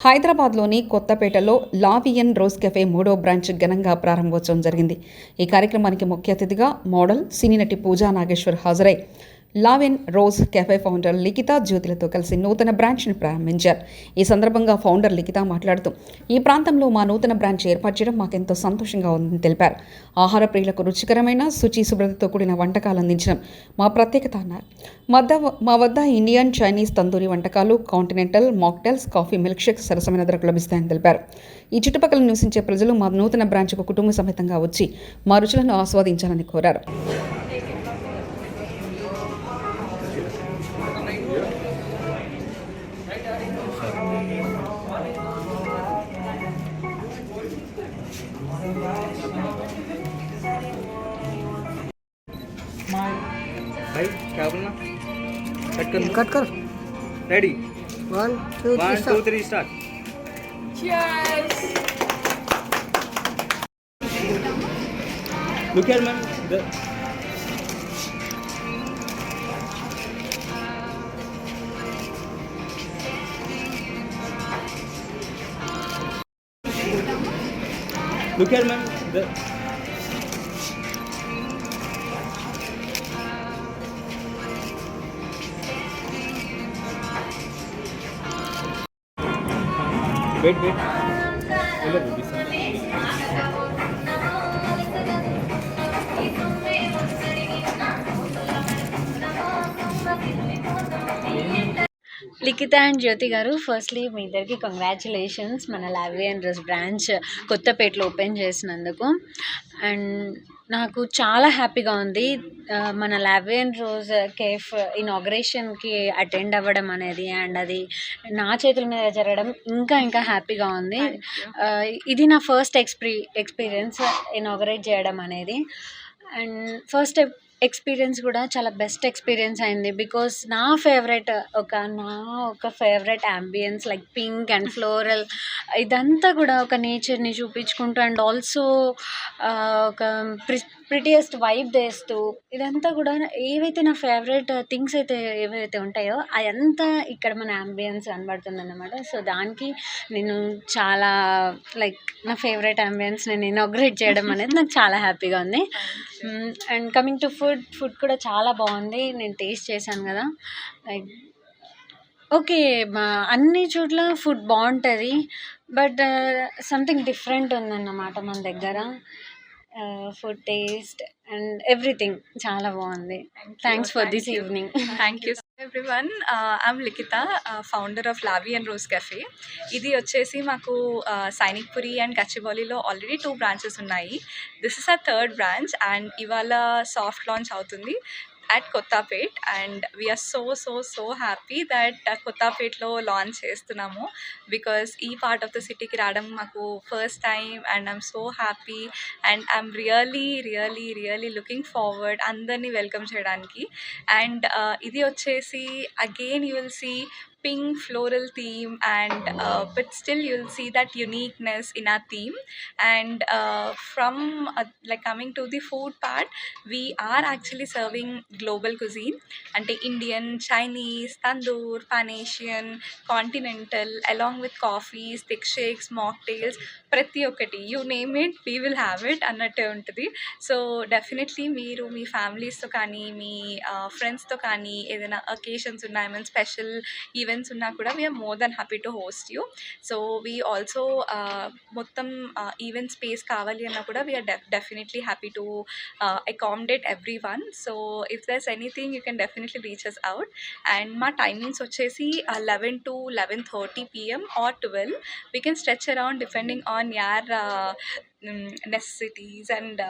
హైదరాబాద్లోని కొత్తపేటలో la vie en rose cafe మూడో బ్రాంచ్ ఘనంగా ప్రారంభోత్సవం జరిగింది. ఈ కార్యక్రమానికి ముఖ్య అతిథిగా మోడల్ సినీ నటి పూజా నాగేశ్వర్ హాజరై la vie en rose cafe founder Likhitha జ్యోతిలతో కలిసి నూతన బ్రాంచ్ని ప్రారంభించారు. ఈ సందర్భంగా ఫౌండర్ లిఖిత మాట్లాడుతూ ఈ ప్రాంతంలో మా నూతన బ్రాంచ్ ఏర్పాటు చేయడం మాకెంతో సంతోషంగా ఉందని తెలిపారు. ఆహార ప్రియులకు రుచికరమైన శుచి శుభ్రతతో కూడిన వంటకాలు అందించడం మా ప్రత్యేకత అన్నారు. మద్ద మా వద్ద ఇండియన్ చైనీస్ తందూరి వంటకాలు continental mocktails coffee milk shake సరసమైన ధరకు లభిస్తాయని తెలిపారు. ఈ చుట్టుపక్కల నివసించే ప్రజలు మా నూతన బ్రాంచ్కు కుటుంబ సమేతంగా వచ్చి మా రుచులను ఆస్వాదించాలని కోరారు. भाई क्या बोलना कट कर कट कर। Ready one two one three two three start Look here, man. The... Look here, man. The... Wait, wait. Hello, baby. Likhitha and Jyoti గారు ఫస్ట్లీ మీ ఇద్దరికి కంగ్రాచులేషన్స్ మన la vie and dress branch కొత్తపేటలో open చేసినందుకు. And నాకు చాలా హ్యాపీగా ఉంది. మన la vie and rose cafe ఇనాగ్రేషన్కి attend అవ్వడం అనేది అండ్ అది నా చేతుల మీద జరగడం ఇంకా ఇంకా హ్యాపీగా ఉంది. ఇది నా ఫస్ట్ ఎక్స్పీ ఎక్స్పీరియన్స్ ఇనాగరేట్ చేయడం అనేది. అండ్ ఫస్ట్ ఎక్స్పీరియన్స్ కూడా చాలా బెస్ట్ ఎక్స్పీరియన్స్ అయింది. బికాస్ నా ఫేవరెట్ ఒక నా ఒక favourite ambience like pink and floral ఇదంతా కూడా ఒక నేచర్ని చూపించుకుంటూ అండ్ ఆల్సో ఒక ప్రి ప్రిటియెస్ట్ వైబ్ తెస్తూ ఇదంతా కూడా ఏవైతే నా ఫేవరెట్ థింగ్స్ అయితే ఏవైతే ఉంటాయో అదంతా ఇక్కడ మన అంబియన్స్ కనబడుతుంది అన్నమాట సో దానికి నేను చాలా లైక్ నా ఫేవరెట్ అంబియన్స్ నేను ఇనాగ్రేట్ చేయడం అనేది నాకు చాలా హ్యాపీగా ఉంది. And coming to food food కూడా చాలా బాగుంది. నేను టేస్ట్ చేశాను కదా. లైక్ ఓకే అన్ని చోట్ల ఫుడ్ బాగుంటుంది. బట్ సంథింగ్ డిఫరెంట్ ఉందన్నమాట మన దగ్గర. ఫుడ్ టేస్ట్ అండ్ ఎవ్రీథింగ్ చాలా బాగుంది. Thanks for this evening thank you everyone I'm Likhitha founder of la vie and rose cafe ఇది వచ్చేసి మాకు సైనిక్పురి అండ్ గచ్చిబౌలిలో ఆల్రెడీ టూ బ్రాంచెస్ ఉన్నాయి. This is a third branch and ఇవాళ సాఫ్ట్ లాంచ్ అవుతుంది. At Kothapet and we're so so so happy that కొత్తపేట్లో launch చేస్తున్నాము because ఈ part of the సిటీకి రావడం మాకు first time and I'm so happy and I'm really really really looking forward అందరినీ welcome చేయడానికి. And ఇది వచ్చేసి again you will see pink floral theme and uh, but still you'll see that uniqueness in our theme and uh, from uh, like coming to the food part we are actually serving global cuisine ante indian chinese tandoor pan asian continental along with coffees thick shakes mocktails ప్రతి ఒక్కటి you name it we will have it అన్నట్టే ఉంటుంది so definitely మీరు మీ ఫ్యామిలీస్తో కానీ మీ ఫ్రెండ్స్తో కానీ ఏదైనా అకేషన్స్ ఉన్నా ఏమైనా స్పెషల్ ఈవెంట్స్ ఉన్నా కూడా we're more than happy to host you so we also మొత్తం ఈవెంట్ స్పేస్ కావాలి అన్నా కూడా we're def definitely happy to accommodate every one so if there's anything you can definitely reaches out and మా timings వచ్చేసి eleven to eleven thirty PM or twelve we can stretch around depending on your necessities and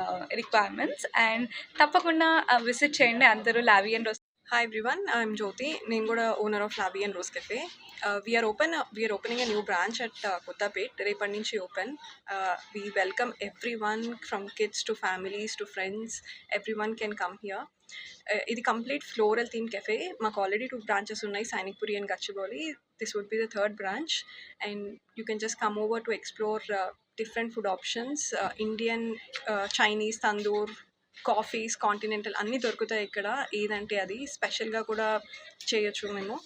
requirements and తప్పకుండా visit చేయండి. అందరూ la vie en and Hi everyone, I'm Jyoti, నేను కూడా owner of la vie and rose cafe we're open we're opening a new branch at Kothapet రేపటి నుంచి open we welcome every one from kids to families to friends every one can come here ఇది complete floral theme cafe మాకు already two branches ఉన్నాయి Sainikpuri and Gachibowli this would be the third branch and you can just come over to explore different food options Indian Chinese tandoor coffees continental అన్నీ దొరుకుతాయి ఇక్కడ. ఏదంటే అది స్పెషల్గా కూడా చేయొచ్చు మేము.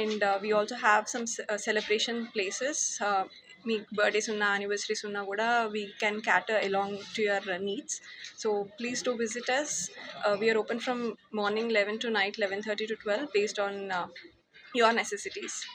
And we also have some celebration places me birthdays ఉన్న యానివర్సరీస్ ఉన్నా కూడా we can cater along to your needs so please to visit us we're open from morning eleven to night eleven thirty to twelve based on your necessities